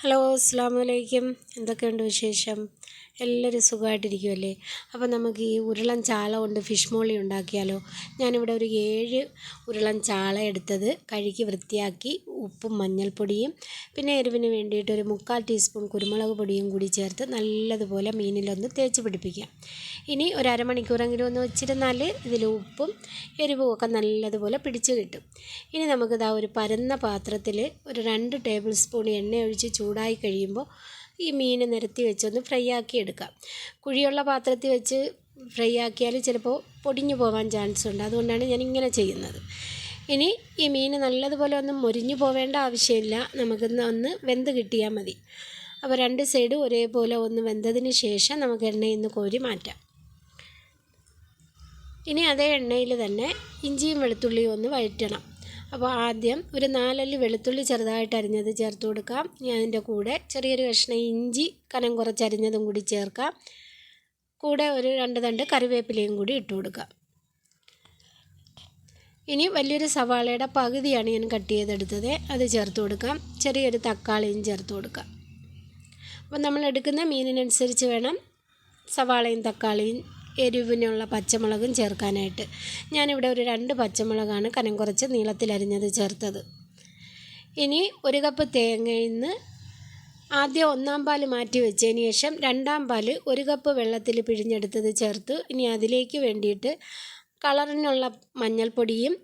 Hello അസ്സാം വലൈക്കും എന്തൊക്കെയുണ്ട് വിശേഷം? എല്ലാവരും സുഖമായിട്ടിരിക്കുമല്ലേ അപ്പോൾ നമുക്ക് ഈ ഉരുളൻ ചാള കൊണ്ട് ഫിഷ് മോളി ഉണ്ടാക്കിയാലോ? ഞാനിവിടെ ഒരു ഏഴ് ഉരുളൻ ചാള എടുത്തത് കഴുകി വൃത്തിയാക്കി ഉപ്പും മഞ്ഞൾപ്പൊടിയും പിന്നെ എരിവിന് വേണ്ടിയിട്ട് ഒരു മുക്കാൽ ടീസ്പൂൺ കുരുമുളക് പൊടിയും കൂടി ചേർത്ത് നല്ലതുപോലെ മീനിലൊന്ന് തേച്ച് പിടിപ്പിക്കാം. ഇനി ഒരു അരമണിക്കൂറെങ്കിലും ഒന്ന് വെച്ചിരുന്നാൽ ഇതിൽ ഉപ്പും എരിവും ഒക്കെ നല്ലതുപോലെ പിടിച്ച് കിട്ടും. ഇനി നമുക്കിതാ ഒരു പരന്ന പാത്രത്തിൽ ഒരു രണ്ട് ടേബിൾ സ്പൂൺ എണ്ണ ഒഴിച്ച് ചൂടായി കഴിയുമ്പോൾ ഈ മീൻ നിരത്തി വെച്ചൊന്ന് ഫ്രൈ ആക്കി എടുക്കാം. കുഴിയുള്ള പാത്രത്തിൽ വെച്ച് ഫ്രൈ ആക്കിയാൽ ചിലപ്പോൾ പൊടിഞ്ഞു പോകാൻ ചാൻസ് ഉണ്ട്. അതുകൊണ്ടാണ് ഞാൻ ഇങ്ങനെ ചെയ്യുന്നത്. ഇനി ഈ മീൻ നല്ലതുപോലെ ഒന്ന് മുരിഞ്ഞു പോവേണ്ട ആവശ്യമില്ല. നമുക്കൊന്ന് ഒന്ന് വെന്ത് കിട്ടിയാൽ മതി. അപ്പോൾ രണ്ട് സൈഡും ഒരേപോലെ ഒന്ന് വെന്തതിന് ശേഷം നമുക്ക് എണ്ണയിൽ നിന്ന് കോരി മാറ്റാം. ഇനി അതേ എണ്ണയിൽ തന്നെ ഇഞ്ചിയും വെളുത്തുള്ളിയും ഒന്ന് വഴറ്റണം. അപ്പോൾ ആദ്യം ഒരു നാലല്ലി വെളുത്തുള്ളി ചെറുതായിട്ട് അരിഞ്ഞത് ചേർത്ത് കൊടുക്കാം. ഞാൻ അതിന്റെ കൂടെ ചെറിയൊരു കഷ്ണം ഇഞ്ചി കനം കുറച്ച് അരിഞ്ഞതും കൂടി ചേർക്കാം. കൂടെ ഒരു രണ്ട് തണ്ട് കറിവേപ്പിലയും കൂടി ഇട്ട് കൊടുക്കാം. ഇനി വലിയൊരു സവാളയുടെ പകുതിയാണ് ഞാൻ കട്ട് ചെയ്തെടുത്തത്. അത് ചേർത്ത് കൊടുക്കാം. ചെറിയൊരു തക്കാളിയും ചേർത്ത് കൊടുക്കാം. അപ്പം നമ്മൾ എടുക്കുന്ന മീനിനനുസരിച്ച് വേണം സവാളയും തക്കാളിയും എരിവിനുള്ള പച്ചമുളകും ചേർക്കാനായിട്ട്. ഞാനിവിടെ ഒരു രണ്ട് പച്ചമുളകാണ് കനം കുറച്ച് നീളത്തിലരിഞ്ഞത് ചേർത്തത്. ഇനി ഒരു കപ്പ് തേങ്ങയിൽ നിന്ന് ആദ്യം ഒന്നാം പാൽ മാറ്റി വെച്ചതിന് ശേഷം രണ്ടാം പാൽ ഒരു കപ്പ് വെള്ളത്തിൽ പിഴിഞ്ഞെടുത്തത് ചേർത്തു. ഇനി അതിലേക്ക് വേണ്ടിയിട്ട് കളറിനുള്ള മഞ്ഞൾപ്പൊടിയും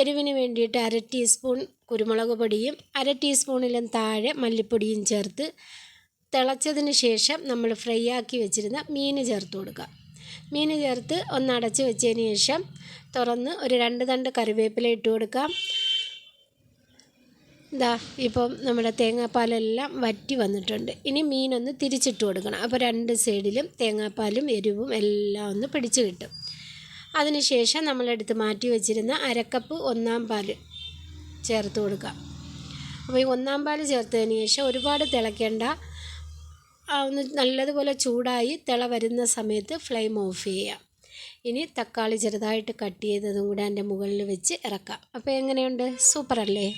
എരിവിന് വേണ്ടിയിട്ട് അര ടീസ്പൂൺ കുരുമുളക് പൊടിയും അര ടീസ്പൂണിലും താഴെ മല്ലിപ്പൊടിയും ചേർത്ത് തിളച്ചതിന് ശേഷം നമ്മൾ ഫ്രൈ ആക്കി വെച്ചിരുന്ന മീൻ ചേർത്ത് കൊടുക്കുക മീൻ ചേർത്ത് ഒന്ന് അടച്ച് വെച്ചതിന് ശേഷം തുറന്ന് ഒരു രണ്ട് തണ്ട് കറിവേപ്പില ഇട്ട് കൊടുക്കാം ഇതാ ഇപ്പം നമ്മുടെ തേങ്ങാപ്പാലെല്ലാം വറ്റി വന്നിട്ടുണ്ട്. ഇനി മീനൊന്ന് തിരിച്ചിട്ട് കൊടുക്കണം. അപ്പോൾ രണ്ട് സൈഡിലും തേങ്ങാപ്പാലും എരിവും എല്ലാം ഒന്ന് പിടിച്ച് കിട്ടും. അതിനുശേഷം നമ്മളെടുത്ത് മാറ്റി വെച്ചിരുന്ന അരക്കപ്പ് ഒന്നാം പാൽ ചേർത്ത് കൊടുക്കാം അപ്പോൾ ഈ ഒന്നാം പാൽ ചേർത്തതിന് ശേഷം ഒരുപാട് തിളയ്ക്കേണ്ട ഒന്ന് നല്ലതുപോലെ ചൂടായി തിള വരുന്ന സമയത്ത് ഫ്ലെയിം ഓഫ് ചെയ്യാം. ഇനി തക്കാളി ചെറുതായിട്ട് കട്ട് ചെയ്തതും കൂടെ അതിന്റെ മുകളിൽ വെച്ച് ഇറക്കാം. അപ്പോൾ എങ്ങനെയുണ്ട്? സൂപ്പറല്ലേ?